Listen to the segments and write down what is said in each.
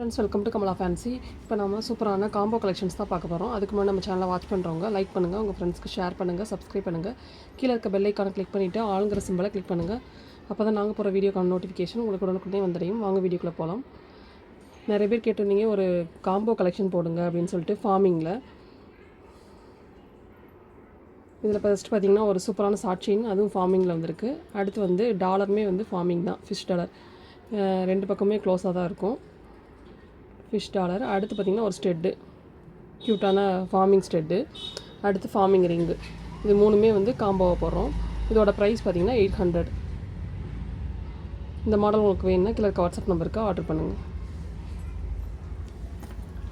Friends welcome to Kamala fancy இப்போ நம்ம சூப்பரான காம்போ கலெக்ஷன்ஸ் தான் பார்க்க போகிறோம் அதுக்கு முன்னாடி நம்ம சேனலை வாட்ச் பண்ணுறவங்க லைக் பண்ணுங்கள் உங்கள் ஃப்ரெண்ட்ஸ்க்கு ஷேர் பண்ணுங்கள் சப்ஸ்கிரைப் பண்ணுங்கள் கீழே இருக்க பெல் ஐக்கானை கிளிக் பண்ணிவிட்டு ஆளுங்கிற சிம்பிளை கிளிக் பண்ணுங்கள் அப்போ தான் நாங்கள் போகிற வீடியோக்கான நோட்டிஃபிகேஷன் உங்களுக்கு உடனுக்குடனே வந்துடையும். வாங்க வீடியோக்குள்ளே போகலாம் நிறைய பேர் கேட்டிருந்தீங்க ஒரு காம்போ கலெக்ஷன் போடுங்க அப்படின்னு சொல்லிட்டு ஃபார்மிங்கில் இதில் ஃபஸ்ட்டு பார்த்தீங்கன்னா ஒரு சூப்பரான சாட்சின் அதுவும் ஃபார்மிங்கில் வந்திருக்கு. அடுத்து வந்து டாலருமே வந்து ஃபார்மிங் தான் ஃபிஷ் டாலர் ரெண்டு பக்கமே க்ளோஸாக தான் இருக்கும். ஃபிஷ் டாலர் அடுத்து பார்த்திங்கன்னா ஒரு ஸ்டெட்டு க்யூட்டான ஃபார்மிங் ஸ்டெட்டு அடுத்து ஃபார்மிங் ரிங்கு இது மூணுமே வந்து காம்போவாக போடுறோம். இதோட ப்ரைஸ் பார்த்திங்கன்னா எயிட் ஹண்ட்ரட் இந்த மாடல் உங்களுக்கு வேணும்னா கீழே வாட்ஸ்அப் நம்பருக்கு ஆர்டர் பண்ணுங்கள்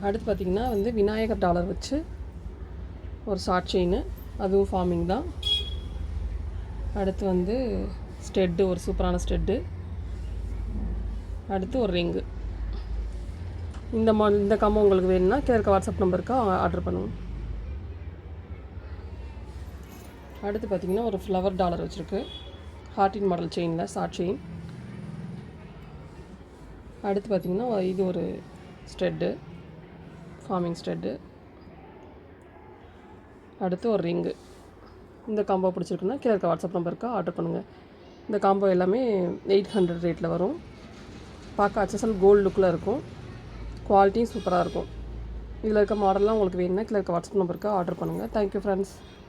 அடுத்து பார்த்திங்கன்னா வந்து விநாயகர் டாலர் வச்சு ஒரு ஷார்ட் செயின் அதுவும் ஃபார்மிங் தான். அடுத்து வந்து ஸ்டெட்டு ஒரு சூப்பரான ஸ்டெட்டு அடுத்து ஒரு ரிங்கு இந்த மா இந்த காம்போ உங்களுக்கு வேணும்னா கீழே இருக்க வாட்ஸ்அப் நம்பருக்கு ஆர்டர் பண்ணுவோம். அடுத்து பார்த்தீங்கன்னா ஒரு ஃப்ளவர் டாலர் வச்சுருக்கு. ஹார்டின் மாடல் செயினில் சாட் செயின் அடுத்து பார்த்தீங்கன்னா இது ஒரு ஸ்ட்ரெட்டு ஃபார்மிங் ஸ்ட்ரெட்டு அடுத்து ஒரு ரிங்கு இந்த காம்போ பிடிச்சிருக்குன்னா கீழே இருக்க வாட்ஸ்அப் நம்பருக்கு ஆர்டர் பண்ணுங்கள் இந்த காம்போ எல்லாமே எயிட் ஹண்ட்ரட் ரேட்டில் வரும். பார்க்க அச்சசல் கோல்டு லுக்கில் இருக்கும். குவாலிட்டியும் சூப்பராக இருக்கும். இதில் இருக்க மாடல்லாம் உங்களுக்கு வேணும்னா கீழே இருக்க வாட்ஸ்அப் நம்பருக்கு ஆர்டர் பண்ணுங்கள் தேங்க்யூ ஃப்ரெண்ட்ஸ்